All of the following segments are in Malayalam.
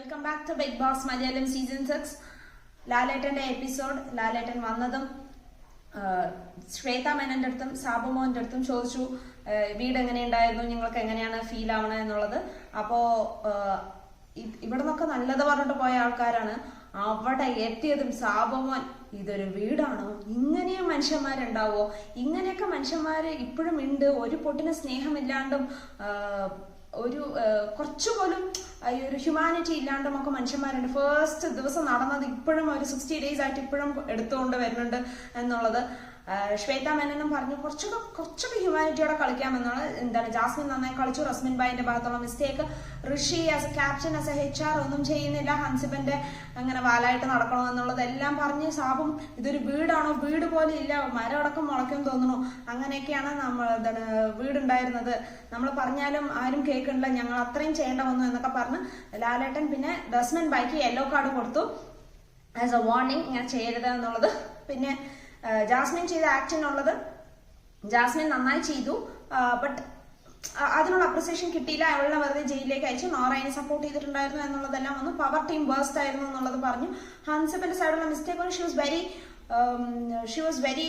Welcome back to big boss Malayalam season six ലാലേട്ടന്റെ എപ്പിസോഡ് ലാലേട്ടൻ വന്നതും ശ്വേത മേനന്റെ അടുത്തും സാബുമോന്റെ അടുത്തും ചോദിച്ചു വീട് എങ്ങനെയുണ്ടായിരുന്നു നിങ്ങൾക്ക് എങ്ങനെയാണ് ഫീൽ ആവണ എന്നുള്ളത്. അപ്പോ ഇവിടെ നിന്നൊക്കെ നല്ലത് പറഞ്ഞിട്ട് പോയ ആൾക്കാരാണ്. അവിടെ എത്തിയതും സാബുമോൻ ഇതൊരു വീടാണോ? ഇങ്ങനെയും മനുഷ്യന്മാരുണ്ടാവോ? ഇങ്ങനെയൊക്കെ മനുഷ്യന്മാര് ഇപ്പോഴും ഉണ്ട്. ഒരു പൊട്ടിന് സ്നേഹമില്ലാണ്ടും ഒരു കുറച്ചു കുറച്ചുപോലും ഈ ഒരു ഹ്യൂമാനിറ്റി ഇല്ലാണ്ട് നമുക്ക് മനുഷ്യന്മാരുണ്ട്. ഫസ്റ്റ് ദിവസം നടന്നത് ഇപ്പോഴും ഒരു സിക്സ്റ്റി ഡേയ്സ് ആയിട്ട് ഇപ്പോഴും എടുത്തുകൊണ്ട് വരുന്നുണ്ട് എന്നുള്ളത് ശ്വേത മേനനും പറഞ്ഞു കുറച്ചൊക്കെ കുറച്ചൊക്കെ ഹ്യൂമാനിറ്റിയോടെ കളിക്കാമെന്നാണ്. എന്താണ് ജാസ്മിൻ നന്നായി കളിച്ചു റസ്മിൻ ബായിന്റെ ഭാഗത്തുള്ള mistake Rishi as a captain as a H R ഒന്നും ചെയ്യുന്നില്ല. ഹൻസിബന്റെ അങ്ങനെ വാലായിട്ട് നടക്കണോ എന്നുള്ളതെല്ലാം പറഞ്ഞ് സാബും ഇതൊരു വീടാണോ? വീട് പോലെ ഇല്ല. മരമടക്കം മുളയ്ക്കും തോന്നുന്നു. അങ്ങനെയൊക്കെയാണ് നമ്മൾ എന്താണ് വീടുണ്ടായിരുന്നത്. നമ്മൾ പറഞ്ഞാലും ആരും കേൾക്കണില്ല. ഞങ്ങൾ അത്രയും ചെയ്യേണ്ട വന്നു എന്നൊക്കെ പറഞ്ഞ് ലാലേട്ടൻ പിന്നെ റസ്മിൻ ബായിക്ക് യെല്ലോ കാർഡ് കൊടുത്തു. ആസ് എ വാർണിംഗ് ഞാൻ ചെയ്യരുത് എന്നുള്ളത്. പിന്നെ ജാസ്മിൻ ചെയ്ത ആക്ടിനുള്ളത് ജാസ്മിൻ നന്നായി ചെയ്തു. ബട്ട് അതിനുള്ള അപ്രിസിയേഷൻ കിട്ടിയില്ല. അവളെ വെറുതെ ജയിലിലേക്ക് അയച്ചു. നോറ അതിനെ സപ്പോർട്ട് ചെയ്തിട്ടുണ്ടായിരുന്നു എന്നുള്ളതെല്ലാം വന്നു. പവർ ടീം ബേസ്റ്റ് ആയിരുന്നു എന്നുള്ളത് പറഞ്ഞു. ഹൻസപ്പിന്റെ സൈഡിലുള്ള mistake she was very she was very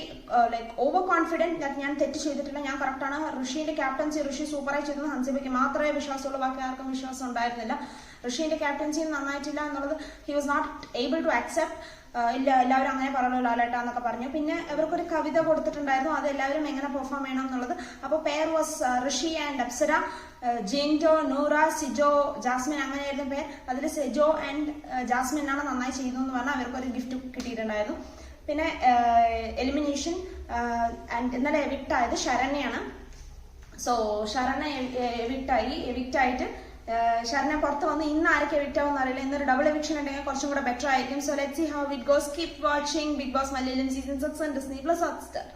like over confident that ഞാൻ തെറ്റ് ചെയ്തിട്ടില്ല. ഞാൻ കറക്റ്റാണ് ഋഷിന്റെ ക്യാപ്റ്റൻസി ഋഷി സൂപ്പറായി ചെയ്തത് ഹൻസിബയ്ക്ക് മാത്രമേ വിശ്വാസമുള്ളൂ. ബാക്കി ആർക്കും വിശ്വാസം ഉണ്ടായിരുന്നില്ല. ഋഷിന്റെ ക്യാപ്റ്റൻസി നന്നായിട്ടില്ല എന്നുള്ളത് he was not able to accept ഇല്ല എല്ലാവരും അങ്ങനെ പറഞ്ഞു ലാലേട്ട എന്നൊക്കെ പറഞ്ഞു. പിന്നെ ഇവർക്കൊരു കവിത കൊടുത്തിട്ടുണ്ടായിരുന്നു അത് എല്ലാവരും എങ്ങനെ പെർഫോം ചെയ്യണം എന്നുള്ളത്. അപ്പോൾ പേർ വാസ് ഋഷി ആൻഡ് അപ്സര ജിൻഡോ നൂറ സിജോ ജാസ്മിൻ അങ്ങനെയായിരുന്നു പേർ അതിൽ സിജോ ആൻഡ് ജാസ്മിൻ ആണ് നന്നായി ചെയ്തു എന്ന് പറഞ്ഞാൽ അവർക്കൊരു ഗിഫ്റ്റ് കിട്ടിയിട്ടുണ്ടായിരുന്നു. പിന്നെ എലിമിനേഷൻ ആൻഡ് ഇന്നലെ എവിക്റ്റ് ആയത് ശരണ്യാണ്. സോ ശരണ എവിക്റ്റായി എവിക്റ്റായിട്ട് ശരണ പുറത്ത് വന്ന് ഇന്ന് ആരൊക്കെ ആവും അറിയില്ല. ഇന്നൊരു ഡബിൾ എവിക്ഷൻ ഉണ്ടെങ്കിൽ കുറച്ചും കൂടെ ബെറ്റർ ആയിരിക്കും. So let see how it goes keep watching big boss Malayalam season six and Disney plus Hotstar